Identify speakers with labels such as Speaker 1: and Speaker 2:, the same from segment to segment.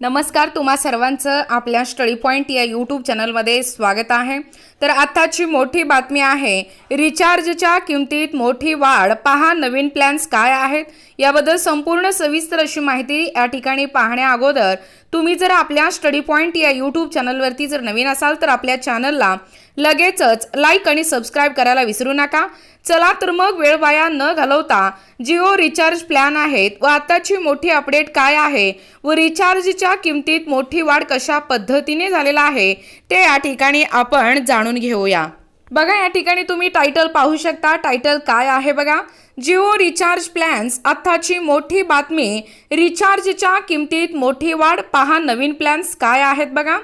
Speaker 1: नमस्कार तुम्हा सर्वांचं आपल्या स्टडी पॉईंट या यूट्यूब चॅनलमध्ये स्वागत आहे. तर आत्ताची मोठी बातमी आहे रिचार्जच्या किमतीत मोठी वाढ. पहा नवीन प्लॅन्स काय आहेत. याबद्दल संपूर्ण सविस्तर अशी माहिती या ठिकाणी पाहण्या अगोदर तुम्ही जर आपल्या स्टडी पॉईंट या यूट्यूब चॅनलवरती जर नवीन असाल तर आपल्या चॅनलला लगेचच लाईक आणि सबस्क्राईब करायला विसरू नका. चला तर मग वेळ वाया न घालवता जिओ रिचार्ज प्लॅन आहेत. व आताची मोठी अपडेट काय आहे? व रिचार्जच्या किमतीत मोठी वाढ कशा पद्धतीने झालेला आहे? ते या ठिकाणी आपण जाणून घेऊया. बघा या ठिकाणी तुम्ही टायटल पाहू शकता. टायटल काय आहे बघा? जिओ रिचार्ज प्लॅन्स आत्ताची मोठी बातमी. रिचार्जच्या किमतीत मोठी वाढ. पहा नवीन प्लॅन्स काय आहेत बघा?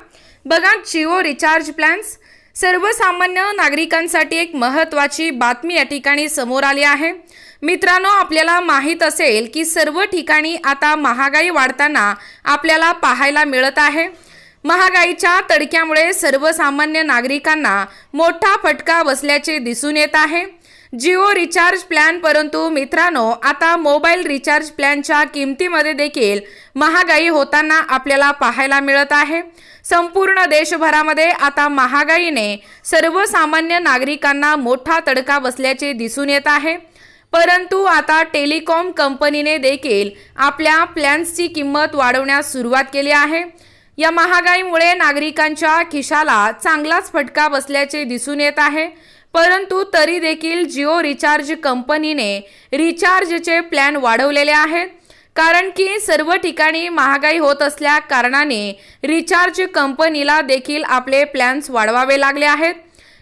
Speaker 1: बघा जिओ रिचार्ज प्लॅन्स सर्वसामान्य नागरिकांसाठी एक महत्त्वाची बातमी या ठिकाणी समोर आली आहे. मित्रांनो आपल्याला माहीत असेल की सर्व ठिकाणी आता महागाई वाढताना आपल्याला पाहायला मिळत आहे. महागाईच्या तडक्यामुळे सर्वसामान्य नागरिकांना मोठा फटका बसल्याचे दिसून येत आहे. जिओ रिचार्ज प्लॅन परंतु मित्रांनो आता मोबाईल रिचार्ज प्लॅनच्या किमतीमध्ये देखील महागाई होताना आपल्याला पाहायला मिळत आहे. संपूर्ण देशभरामध्ये आता महागाईने सर्वसामान्य नागरिकांना मोठा तडका बसल्याचे दिसून येत आहे. परंतु आता टेलिकॉम कंपनीने देखील आपल्या प्लॅन्सची किंमत वाढवण्यास सुरुवात केली आहे. या महागाईमुळे नागरिकांच्या खिशाला चांगलाच फटका बसल्याचे दिसून येत आहे. परंतु तरी देखील जिओ रिचार्ज कंपनीने रिचार्जचे प्लॅन वाढवलेले आहेत. कारण की सर्व ठिकाणी महागाई होत असल्या कारणाने रिचार्ज कंपनीला देखील आपले प्लॅन्स वाढवावे लागले आहेत.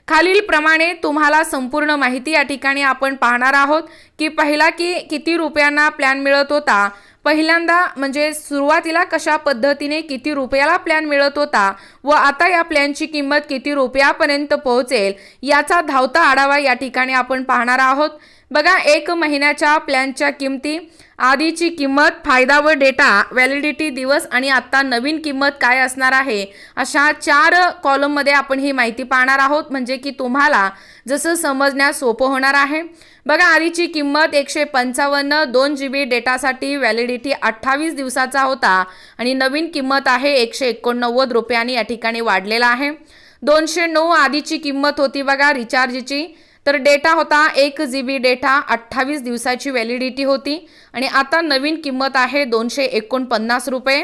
Speaker 1: खालीलप्रमाणे तुम्हाला संपूर्ण माहिती या ठिकाणी आपण पाहणार आहोत. की पहिला की किती रुपयांना प्लॅन मिळत होता? पहिल्यांदा म्हणजे सुरुवातीला कशा पद्धतीने किती रुपयाला प्लॅन मिळत होता व आता या प्लॅनची किंमत किती रुपयापर्यंत पोहोचेल याचा धावता आढावा या ठिकाणी आपण पाहणार आहोत. बघा एक महिन्याच्या प्लॅनच्या किमती आधीची किंमत फायदा व डेटा व्हॅलिडिटी दिवस आणि आत्ता नवीन किंमत काय असणार आहे? अशा चार कॉलममध्ये आपण ही माहिती पाहणार आहोत. म्हणजे की तुम्हाला जसं समजण्यास सोपं होणार आहे. बघा आधीची किंमत एकशे पंचावन्न दोन जी बी डेटासाठी व्हॅलिडिटी अठ्ठावीस दिवसाचा होता आणि नवीन किंमत आहे एकशे एकोणनव्वद रुपयांनी या ठिकाणी वाढलेला आहे. दोनशे नऊ आधीची किंमत होती बघा रिचार्जची. तर डेटा होता एक जी बी डेटा अठ्ठावीस दिवसाची व्हॅलिडिटी होती आणि आता नवीन किंमत आहे दोनशे एकोणपन्नास रुपये.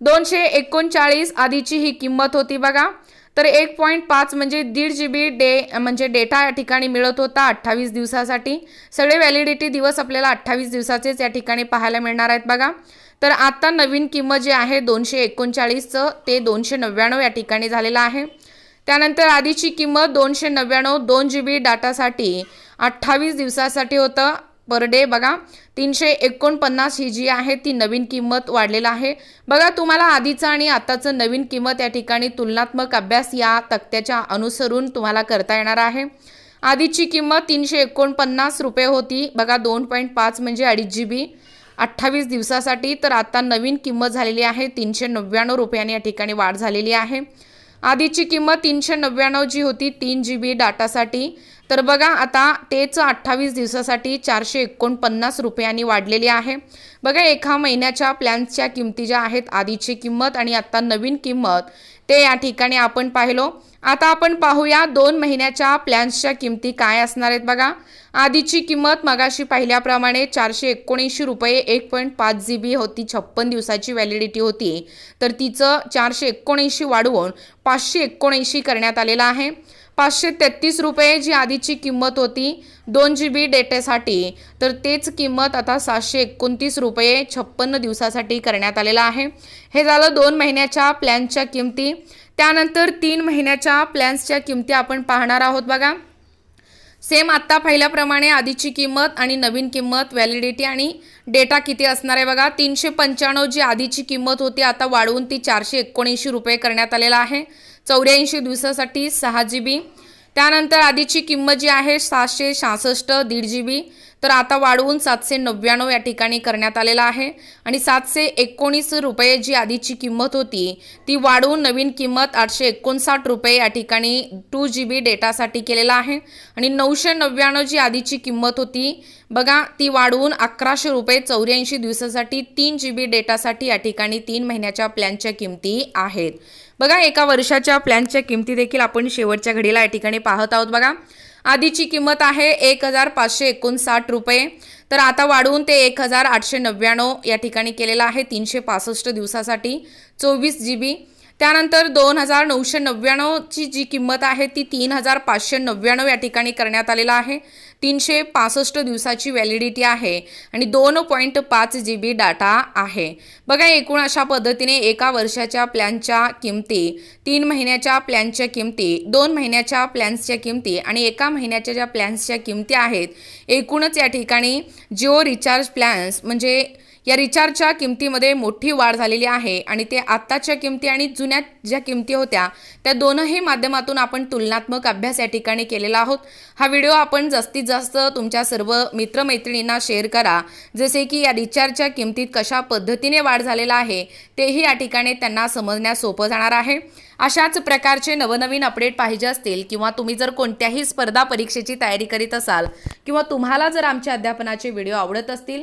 Speaker 1: दोनशे एकोणचाळीस आधीची ही किंमत होती बघा. तर एक पॉईंट पाच म्हणजे दीड जी बी डे म्हणजे डेटा या ठिकाणी मिळत होता अठ्ठावीस दिवसासाठी. सगळे व्हॅलिडिटी दिवस आपल्याला अठ्ठावीस दिवसाचेच या ठिकाणी पाहायला मिळणार आहेत बघा. तर आता नवीन किंमत जे आहे दोनशे एकोणचाळीसचं ते दोनशे नव्याण्णव या ठिकाणी झालेलं आहे. त्यानंतर आधीची किंमत दोनशे नव्याण्णव दोन जी बी डाटासाठी अठ्ठावीस दिवसासाठी होतं. Per day. बघा तीनशे एकोणपन्नास ही जी आहे ती नवीन किंमत वाढलेलं आहे. बघा तुम्हाला आधीचं आणि आताचं नवीन किंमत या ठिकाणी तुलनात्मक अभ्यास या तक्त्याच्या अनुसरून तुम्हाला करता येणार आहे. आधीची किंमत तीनशे एकोणपन्नास रुपये होती. बघा दोन पॉईंट पाच म्हणजे अडीच जी बी. अठ्ठावीस दिवसासाठी तर आता नवीन किंमत झालेली आहे. तीनशे नव्याण्णव रुपयांनी या ठिकाणी वाढ झालेली आहे. आधीची किंमत तीनशे नव्याण्णव जी होती तीन जी बी डाटासाठी. तर बघा आता तेच अठ्ठावीस दिवसासाठी चारशे एकोणपन्नास रुपयांनी वाढलेली आहे. बघा एका महिन्याच्या प्लॅन्सच्या किमती ज्या आहेत आधीची किंमत आणि आत्ता नवीन किंमत ते या ठिकाणी आपण पाहिलो. आता आपण पाहूया दोन महिन्याच्या प्लॅन्सच्या किमती काय असणार आहेत बघा. आधीची किंमत मगाशी पाहिल्याप्रमाणे चारशे एकोणऐंशी रुपये एक पॉईंट पाच जी बी होती छप्पन दिवसाची व्हॅलिडिटी होती. तर तिचं चारशे एकोणऐंशी वाढवून पाचशे एकोणऐंशी करण्यात आलेलं आहे. पाचशे तेहतीस रुपये जी आधीची किंमत होती दोन जी बी डेटेसाठी तर तेच किंमत आता सातशे एकोणतीस रुपये छप्पन्न दिवसासाठी करण्यात आलेलं आहे. हे झालं दोन महिन्याच्या प्लॅन्सच्या किमती. त्यानंतर तीन महिन्याच्या प्लॅन्सच्या किमती आपण पाहणार आहोत बघा. सेम आत्ता पहिल्याप्रमाणे आधीची किंमत आणि नवीन किंमत व्हॅलिडिटी आणि डेटा किती असणार आहे बघा. तीनशे पंच्याण्णव जी आधीची किंमत होती आता वाढवून ती चारशे एकोणऐंशी रुपये करण्यात आलेला आहे. चौऱ्याऐंशी दिवसासाठी सहा जी बी त्यानंतर आधीची किंमत जी आहे सातशे सहासष्ट दीड जी बी तर आता वाढवून सातशे नव्याण्णव या ठिकाणी करण्यात आलेला आहे. आणि सातशे एकोणीस रुपये जी आधीची किंमत होती ती वाढवून नवीन किंमत आठशे एकोणसाठ रुपये या ठिकाणी टू जी बी डेटासाठी केलेला आहे. आणि नऊशे नव्याण्णव जी आधीची किंमत होती बघा ती वाढवून अकराशे रुपये चौऱ्याऐंशी दिवसासाठी तीन जी बी डेटासाठी या ठिकाणी तीन महिन्याच्या प्लॅनच्या किमती आहेत. बघा एका वर्षाच्या प्लॅनच्या किमती देखील आपण शेवटच्या घडीला या ठिकाणी पाहत आहोत. बघा आधीची किंमत आहे एक हजार पाचशे एकोणसाठ रुपये. तर आता वाढवून ते एक हजार आठशे नव्याण्णव या ठिकाणी केलेलं आहे तीनशे पासष्ट दिवसासाठी चोवीस जी बी. त्यानंतर दोन हजार नऊशे नव्याण्णवची जी किंमत आहे ती तीन हजार पाचशे नव्याण्णव या ठिकाणी करण्यात आलेला आहे. तीनशे पासष्ट दिवसाची व्हॅलिडिटी आहे आणि दोन पॉईंट पाच जी बी डाटा आहे. बघा एकूण अशा पद्धतीने एका वर्षाच्या प्लॅनच्या किमती तीन महिन्याच्या प्लॅनच्या किमती दोन महिन्याच्या प्लॅन्सच्या किमती आणि एका महिन्याच्या ज्या प्लॅन्सच्या किमती आहेत एकूणच या ठिकाणी जिओ रिचार्ज प्लॅन्स म्हणजे या रिचार्जच्या किमतीमध्ये मोठी वाढ झालेली आहे आणि ते आत्ताच्या किमती आणि जुन्या ज्या किमती होत्या त्या दोनही माध्यमातून आपण तुलनात्मक अभ्यास या ठिकाणी केलेला आहोत. हा व्हिडिओ आपण जास्तीत जास्त तुमच्या सर्व मित्रमैत्रिणींना शेअर करा. जसे की या रिचार्जच्या किमतीत कशा पद्धतीने वाढ झालेला आहे तेही या ठिकाणी त्यांना समजण्यास सोपं जाणार आहे. अशाच प्रकारचे नवनवीन अपडेट पाहिजे असतील किंवा तुम्ही जर कोणत्याही स्पर्धा परीक्षेची तयारी करीत असाल किंवा तुम्हाला जर आमच्या अध्यापनाचे व्हिडिओ आवडत असतील